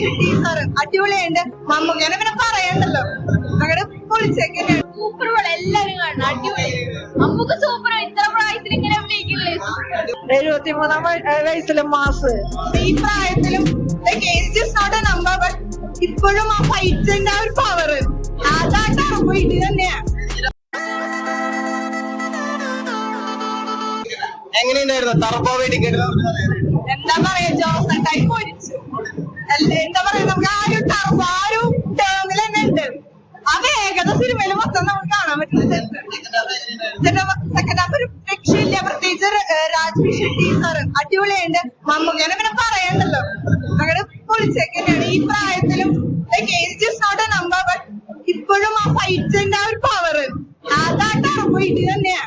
Shetty sir അടിപൊളിയുണ്ട് മമ്മൂക്കനെ പിന്നെ പറയണ്ടല്ലോ. അങ്ങനെ പൊളിച്ചേക്കന്നെയാണ് സൂപ്പർ പോലെ എല്ലാരും കാണണം. അടിപൊളി. നമുക്ക് സൂപ്പർ ഇത്ര പ്രായത്തിൽ ഇങ്ങനെ എഴുപത്തി മൂന്നാം വയസ്സിലെ മാസ്. ഈ പ്രായത്തിലും നമ്പർ. ബട്ട് ഇപ്പോഴും ആ ഫൈറ്റിന്റെ ആ ഒരു പവർ അതാട്ടാണ് പോയിട്ട് തന്നെയാ. എങ്ങനെയുണ്ടായിരുന്നു? ടർബോ വെടിക്കെട്ട് എന്താ പറയാ ജോസ് അല്ല വേഗത സിനിമയിൽ മൊത്തം നമുക്ക് കാണാൻ പറ്റുന്നത്. സെക്കൻഡ് ഹാഫ് ഒരു രക്ഷയില്ല. പ്രത്യേകിച്ച് രാജ്വി ഷെട്ടി സാറ് അടിപൊളിയുണ്ട് മമ്മൂക്കനെ പിന്നെ പറയണ്ടല്ലോ. അങ്ങനെ പൊളിച്ചേക്കന്നെയാണ്. ഈ പ്രായത്തിലും നോട്ട് എ നമ്പർ ബട്ട് ഇപ്പോഴും ആ ഫൈറ്റിന്റെ ആ ഒരു പവർ അതാട്ടാണ് പോയിട്ട് തന്നെയാ.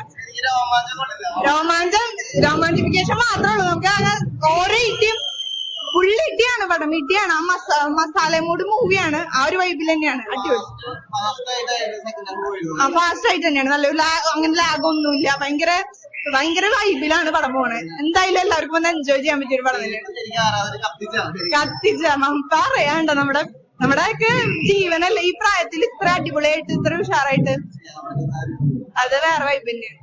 രോമാഞ്ചം രോമാഞ്ചിഫിക്കേഷൻ മാത്രമേ ഉള്ളൂ. നമുക്ക് അങ്ങനെ ഓരോ ഇട്ടിയും ഫുള്ള് ഇട്ടിയാണ് പടം ഇട്ടിയാണ് ആ മസ മസാല മൂഡ് മൂവിയാണ്. ആ ഒരു വൈബിൽ തന്നെയാണ്. അടിപൊളി. ആ ഫാസ്റ്റ് ആയിട്ട് തന്നെയാണ്. നല്ല അങ്ങനെ ലാഗ് ഒന്നുമില്ല. ഭയങ്കര ഭയങ്കര വൈബിലാണ് പടം പോണേ. എന്തായാലും എല്ലാവർക്കും ഒന്ന് എൻജോയ് ചെയ്യാൻ പറ്റിയ ഒരു പടം തന്നെയാണ്. കത്തിച്ച പറയാണ്ട. നമ്മുടെ നമ്മുടെ ഒക്കെ ജീവനല്ലേ? ഈ പ്രായത്തിൽ ഇത്ര അടിപൊളിയായിട്ട് ഇത്ര ഉഷാറായിട്ട്. അത് വേറെ വൈബ് തന്നെയാണ്.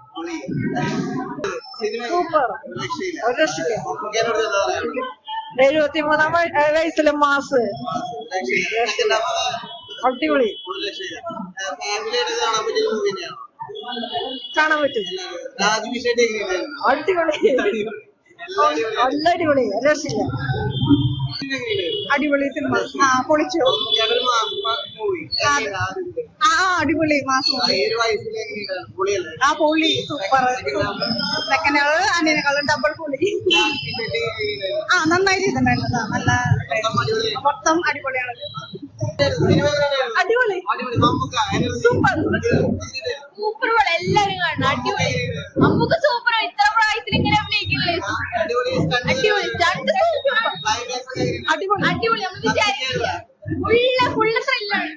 സൂപ്പർ ഒരു രക്ഷയില്ല. എഴുപത്തിമൂന്നാം വയസ്സിലെ മാസ്? അടിപൊളി. കാണാൻ പറ്റും. അടിപൊളി. നല്ല അടിപൊളി. രസില്ല അടിപൊളി സിനിമ. ആ പൊളിച്ചു. ആ അടിപൊളി. മാസം ആ പുളി സൂപ്പർ. സെക്കൻഡ് ആൾ അനിയനേക്കാളും ഡബിൾ പുളി. ആ നന്നായിട്ട് ചെയ്തിട്ടുണ്ടായിരുന്നു നല്ല മൊത്തം അടിപൊളിയാണ്. അടിപൊളി. Super super. പോലെ എല്ലാരും കാണണം. അടിപൊളി. നമുക്ക് സൂപ്പർ ഇത്ര പ്രായത്തിൽ ഇങ്ങനെ അഭിനയിക്കില്ലേ? അടിപൊളി. രണ്ട് അടിപൊളി. അടിപൊളി. നമ്മൾ വിചാരിക്കില്ല. Full full ത്രില്ലാണ്